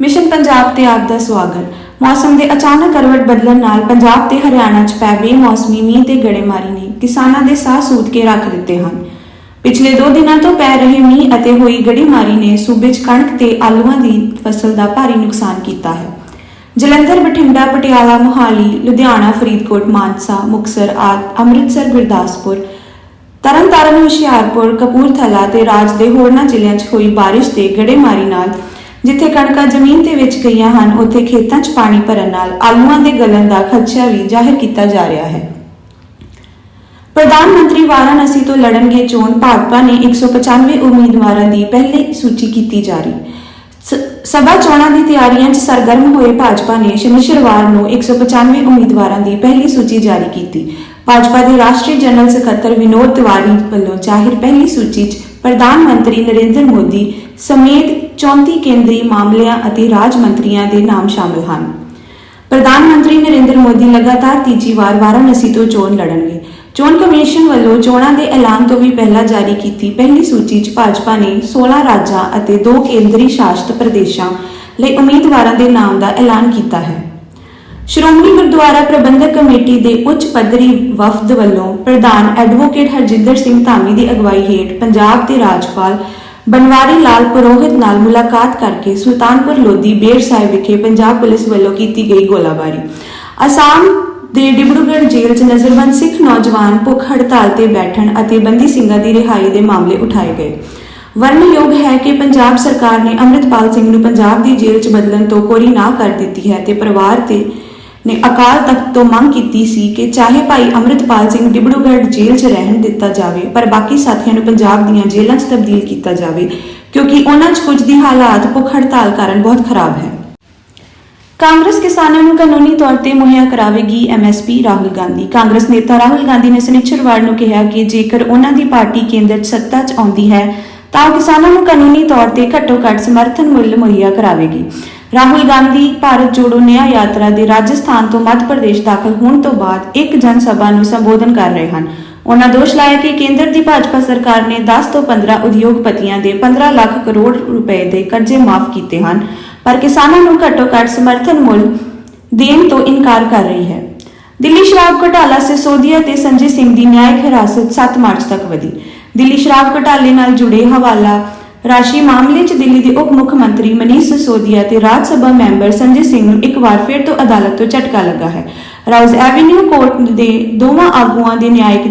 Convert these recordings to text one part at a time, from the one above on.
Mission Punjab ਤੇ ਆਪ ਦਾ ਸਵਾਗਤ। ਮੌਸਮ ਦੇ ਅਚਾਨਕ ਕਰਵਟ ਬਦਲਣ ਨਾਲ ਪੰਜਾਬ ਤੇ ਹਰਿਆਣਾ 'ਚ ਪੈ ਬੇਮੌਸਮੀ ਮੀਂਹ ਤੇ ਗੜੇਮਾਰੀ ਨੇ ਕਿਸਾਨਾਂ ਦੇ ਸਾਹ ਸੂਤ ਕੇ ਰੱਖ ਦਿੱਤੇ ਹਨ। ਪਿਛਲੇ 2 ਦਿਨਾਂ ਤੋਂ ਪੈ ਰਹੇ ਮੀਂਹ ਅਤੇ ਹੋਈ ਗੜੇਮਾਰੀ ਨੇ ਸੂਬੇ 'ਚ ਕਣਕ ਤੇ ਆਲੂਆਂ ਦੀ ਫਸਲ ਦਾ ਭਾਰੀ ਨੁਕਸਾਨ ਕੀਤਾ ਹੈ। ਜਲੰਧਰ, ਬਠਿੰਡਾ, ਪਟਿਆਲਾ, ਮੁਹਾਲੀ, ਲੁਧਿਆਣਾ, ਫਰੀਦਕੋਟ, ਮਾਨਸਾ ਮੁਕਸਰ ਆਦਿ, ਅੰਮ੍ਰਿਤਸਰ, ਗੁਰਦਾਸਪੁਰ, ਤਰਨਤਾਰਨ, ਹੁਸ਼ਿਆਰਪੁਰ, ਕਪੂਰਥਲਾ ਤੇ ਰਾਜ ਦੇ ਹੋਰਨਾਂ ਜ਼ਿਲ੍ਹਿਆਂ 'ਚ ਹੋਈ ਬਾਰਿਸ਼ ਤੇ ਗੜੇਮਾਰੀ ਨਾਲ ਜਿੱਥੇ ਕਣਕਾਂ ਜ਼ਮੀਨ ਤੇ ਵਿੱਚ ਗਈਆਂ ਹਨ, ਉੱਥੇ ਖੇਤਾਂ 'ਚ ਪਾਣੀ ਭਰਨ ਨਾਲ ਆਲੂਆਂ ਦੇ ਗਲਣ ਦਾ ਖਦਸ਼ਾ ਵੀ ਜ਼ਾਹਿਰ ਕੀਤਾ ਜਾ ਰਿਹਾ ਹੈ। ਪ੍ਰਧਾਨ ਮੰਤਰੀ ਵਾਰਾਣਸੀ ਤੋਂ ਲੜਨਗੇ ਚੋਣ ਭਾਜਪਾ ਨੇ 195 ਉਮੀਦਵਾਰਾਂ ਦੀ ਪਹਿਲੀ ਸੂਚੀ ਕੀਤੀ ਜਾਰੀ। ਸਭਾ ਚੋਣਾਂ ਦੀ ਤਿਆਰੀਆਂ 'ਚ ਸਰਗਰਮ ਹੋਏ ਭਾਜਪਾ ਨੇ ਸ਼ਨੀਵਾਰ ਨੂੰ 195 ਉਮੀਦਵਾਰਾਂ ਦੀ ਪਹਿਲੀ ਸੂਚੀ ਜਾਰੀ ਕੀਤੀ। ਭਾਜਪਾ ਦੇ ਰਾਸ਼ਟਰੀ ਜਨਰਲ ਸਕੱਤਰ ਵਿਨੋਦ ਤਿਵਾਰੀ ਵੱਲੋਂ ਜ਼ਾਹਿਰ ਪਹਿਲੀ ਸੂਚੀ 'ਚ ਪ੍ਰਧਾਨ ਮੰਤਰੀ ਨਰਿੰਦਰ ਮੋਦੀ ਸਮੇਤ 34 ਕੇਂਦਰੀ ਮਾਮਲਿਆਂ ਅਤੇ ਰਾਜ ਮੰਤਰੀਆਂ ਦੇ ਨਾਮ ਸ਼ਾਮਲ ਹਨ। ਪ੍ਰਧਾਨ ਮੰਤਰੀ ਨਰਿੰਦਰ ਮੋਦੀ ਲਗਾਤਾਰ ਤੀਜੀ ਵਾਰ ਵਾਰਾਣਸੀ ਤੋਂ ਚੋਣ ਲੜਨਗੇ। ਚੋਣ ਕਮਿਸ਼ਨ ਵੱਲੋਂ ਚੋਣਾਂ ਦੇ ਐਲਾਨ ਤੋਂ ਵੀ ਪਹਿਲਾਂ ਜਾਰੀ ਕੀਤੀ ਪਹਿਲੀ ਸੂਚੀ 'ਚ ਭਾਜਪਾ ਨੇ 16 ਰਾਜਾਂ ਅਤੇ 2 ਕੇਂਦਰੀ ਸ਼ਾਸਤ ਪ੍ਰਦੇਸ਼ਾਂ ਲਈ ਉਮੀਦਵਾਰਾਂ ਦੇ ਨਾਮ ਦਾ ਐਲਾਨ ਕੀਤਾ ਹੈ। ਸ਼੍ਰੋਮਣੀ ਗੁਰਦੁਆਰਾ ਪ੍ਰਬੰਧਕ ਕਮੇਟੀ ਦੇ ਉੱਚ ਪੱਧਰੀ ਵਫਦ ਵੱਲੋਂ ਪ੍ਰਧਾਨ ਐਡਵੋਕੇਟ ਹਰਜਿੰਦਰ ਸਿੰਘ ਧਾਮੀ ਦੀ ਅਗਵਾਈ ਹੇਠ ਪੰਜਾਬ ਦੇ ਰਾਜਪਾਲ ਬਨਵਾਰੀ ਲਾਲ ਪੁਰੋਹਿਤ ਨਾਲ ਮੁਲਾਕਾਤ ਕਰਕੇ ਸੁਲਤਾਨਪੁਰ ਲੋਧੀ ਬੇਰ ਸਾਹਿਬ ਵਿਖੇ ਪੰਜਾਬ ਪੁਲਿਸ ਵੱਲੋਂ ਕੀਤੀ ਗਈ ਗੋਲਾਬਾਰੀ। ਅਸਾਮ ਦੇ ਡਿਬਰੂਗੜ੍ਹ ਜੇਲ੍ਹ 'ਚ ਨਜ਼ਰਬੰਦ ਸਿੱਖ ਨੌਜਵਾਨ ਭੁੱਖ ਹੜਤਾਲ ਤੇ ਬੈਠਣ ਅਤੇ ਬੰਦੀ ਸਿੰਘਾਂ ਦੀ ਰਿਹਾਈ ਦੇ ਮਾਮਲੇ ਉਠਾਏ ਗਏ। ਵਰਣਯੋਗ ਹੈ ਕਿ ਪੰਜਾਬ ਸਰਕਾਰ ਨੇ ਅੰਮ੍ਰਿਤਪਾਲ ਸਿੰਘ ਨੂੰ ਪੰਜਾਬ ਦੀ ਜੇਲ੍ਹ 'ਚ ਬਦਲਣ ਤੋਂ ਕੋਰੀ ਨਾ ਕਰ ਦਿੱਤੀ ਹੈ ਤੇ ਪਰਿਵਾਰ ਤੇ ਨੇ ਅਕਾਲ ਤਖਤ ਤੋਂ ਮੰਗ ਕੀਤੀ ਸੀ ਕਿ ਚਾਹੇ ਭਾਈ ਅੰਮ੍ਰਿਤਪਾਲ ਸਿੰਘ ਡਿਬੜੂਗੜ੍ਹ ਜੇਲ੍ਹ 'ਚ ਰਹਿਣ ਦਿੱਤਾ ਜਾਵੇ, ਪਰ ਬਾਕੀ ਸਾਥੀਆਂ ਨੂੰ ਪੰਜਾਬ ਦੀਆਂ ਜੇਲ੍ਹਾਂ 'ਚ ਤਬਦੀਲ ਕੀਤਾ ਜਾਵੇ, ਕਿਉਂਕਿ ਉਹਨਾਂ 'ਚ ਕੁਝ ਦੀ ਹਾਲਾਤ ਭੁੱਖ ਹੜਤਾਲ ਕਾਰਨ ਬਹੁਤ ਖਰਾਬ ਹੈ। ਕਾਂਗਰਸ ਕਿਸਾਨਾਂ ਨੂੰ ਕਾਨੂੰਨੀ ਤੌਰ ਤੇ ਮੁਹੱਈਆ ਕਰਾਵੇਗੀ ਐਮਐਸਪੀ ਰਾਹੁਲ ਗਾਂਧੀ। ਕਾਂਗਰਸ ਨੇਤਾ ਰਾਹੁਲ ਗਾਂਧੀ ਨੇ ਸ਼ਨੀਚਰਵਾਰ ਨੂੰ ਕਿਹਾ ਕਿ ਜੇਕਰ ਉਹਨਾਂ ਦੀ ਪਾਰਟੀ ਕੇਂਦਰ 'ਚ ਸੱਤਾ 'ਚ ਆਉਂਦੀ ਹੈ, ਤਾਂ ਉਹ ਕਿਸਾਨਾਂ ਨੂੰ ਕਾਨੂੰਨੀ ਤੌਰ ਤੇ ਘੱਟੋ-ਘੱਟ ਸਮਰਥਨ ਮੁੱਲ ਮੁਹੱਈਆ ਕਰਾਵੇਗੀ। ਰਾਹੁਲ ਗਾਂਧੀ ਭਾਰਤ ਜੋੜੋ ਨਿਆਂ ਯਾਤਰਾ ਦੇ ਰਾਜਸਥਾਨ ਤੋਂ ਮੱਧ ਪ੍ਰਦੇਸ਼ ਦਾਖਲ ਹੋਣ ਤੋਂ ਬਾਅਦ ਇੱਕ ਜਨ ਸਭਾ ਨੂੰ ਸੰਬੋਧਨ ਕਰ ਰਹੇ ਹਨ। ਉਹਨਾਂ ਦੋਸ਼ ਲਾਇਆ ਕਿ ਕੇਂਦਰ ਦੀ ਭਾਜਪਾ ਸਰਕਾਰ ਨੇ 10 ਤੋਂ 15 ਉਦਯੋਗਪਤੀਆਂ ਦੇ 15 ਲੱਖ ਕਰੋੜ ਰੁਪਏ ਦੇ ਕਰਜ਼ੇ ਮਾਫ ਕੀਤੇ ਹਨ, ਪਰ ਕਿਸਾਨਾਂ ਨੂੰ ਘੱਟੋ-ਘੱਟ ਸਮਰਥਨ ਮੁੱਲ ਦੇਣ ਤੋਂ ਇਨਕਾਰ ਕਰ ਰਹੀ ਹੈ। ਦਿੱਲੀ ਸ਼ਰਾਬ ਘਟਾਲਾ ਸਿਸੋਦੀਆ ਤੇ ਸੰਜੇ ਸਿੰਘ ਦੀ ਨਿਆਇਕ ਹਿਰਾਸਤ 7 ਮਾਰਚ ਤੱਕ ਵਧੀ। ਦਿੱਲੀ ਸ਼ਰਾਬ ਘੁਟਾਲੇ ਨਾਲ ਜੁੜੇ ਹਵਾਲਾ ਰਾਸ਼ੀ ਮਾਮਲੇ 'ਚ ਦਿੱਲੀ ਦੇ ਉਪ ਮੁੱਖ ਮੰਤਰੀ ਮਨੀਸ਼ ਸਿਸੋਦੀਆ ਤੇ ਰਾਜ ਸਭਾ ਮੈਂਬਰ ਸੰਜੇ ਸਿੰਘ ਨੂੰ ਇੱਕ ਵਾਰ ਫਿਰ ਤੋਂ ਅਦਾਲਤ ਤੋਂ ਝਟਕਾ ਲੱਗਾ ਹੈ। ਰਾਉਜ਼ ਐਵਨਿਊ ਕੋਰਟ ਦੇ ਦੋਵਾਂ ਆਗੂਆਂ ਦੀ ਨਿਆਇਕ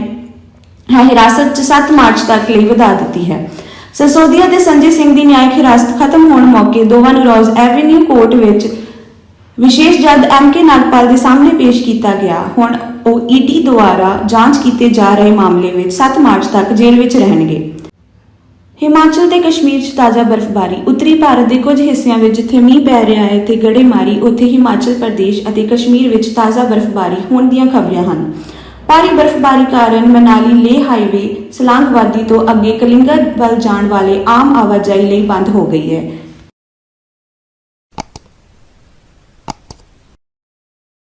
ਹਿਰਾਸਤ 'ਚ 7 ਮਾਰਚ ਤੱਕ ਲਈ ਵਧਾ ਦਿੱਤੀ ਹੈ। ਸਸੋਦੀਆ ਤੇ ਸੰਜੇ ਸਿੰਘ ਦੀ ਨਿਆਇਕ ਹਿਰਾਸਤ ਖਤਮ ਹੋਣ ਮੌਕੇ ਦੋਵਾਂ ਨੂੰ ਰੋਜ਼ ਐਵਨਿਊ ਕੋਰਟ ਵਿੱਚ ਵਿਸ਼ੇਸ਼ ਜੱਜ ਐਮ ਕੇ ਨਾਗਪਾਲ ਦੇ ਸਾਹਮਣੇ ਪੇਸ਼ ਕੀਤਾ ਗਿਆ। ਹੁਣ ਉਹ ਈਡੀ ਦੁਆਰਾ ਜਾਂਚ ਕੀਤੇ ਜਾ ਰਹੇ ਮਾਮਲੇ ਵਿੱਚ 7 ਮਾਰਚ ਤੱਕ ਜੇਲ੍ਹ ਵਿੱਚ ਰਹਿਣਗੇ। ਹਿਮਾਚਲ ਤੇ ਕਸ਼ਮੀਰ 'ਚ ਤਾਜ਼ਾ ਬਰਫ਼ਬਾਰੀ। ਉੱਤਰੀ ਭਾਰਤ ਦੇ ਕੁਝ ਹਿੱਸਿਆਂ ਵਿੱਚ ਜਿੱਥੇ ਮੀਂਹ ਪੈ ਰਿਹਾ ਹੈ ਤੇ ਗੜੇਮਾਰੀ ਉੱਥੇ ਹਿਮਾਚਲ ਪ੍ਰਦੇਸ਼ ਅਤੇ ਕਸ਼ਮੀਰ ਵਿੱਚ ਤਾਜ਼ਾ ਬਰਫ਼ਬਾਰੀ ਹੋਣ ਦੀਆਂ ਖਬਰਾਂ ਹਨ। ਭਾਰੀ ਬਰਫ਼ਬਾਰੀ ਕਾਰਨ ਮਨਾਲੀ ਲੇਹ ਹਾਈਵੇ ਸਲਾਂਗ ਵਾਦੀ ਤੋਂ ਅੱਗੇ ਕਲਿੰਗਰ ਵੱਲ ਜਾਣ ਵਾਲੇ ਆਮ ਆਵਾਜਾਈ ਲਈ ਬੰਦ ਹੋ ਗਈ ਹੈ।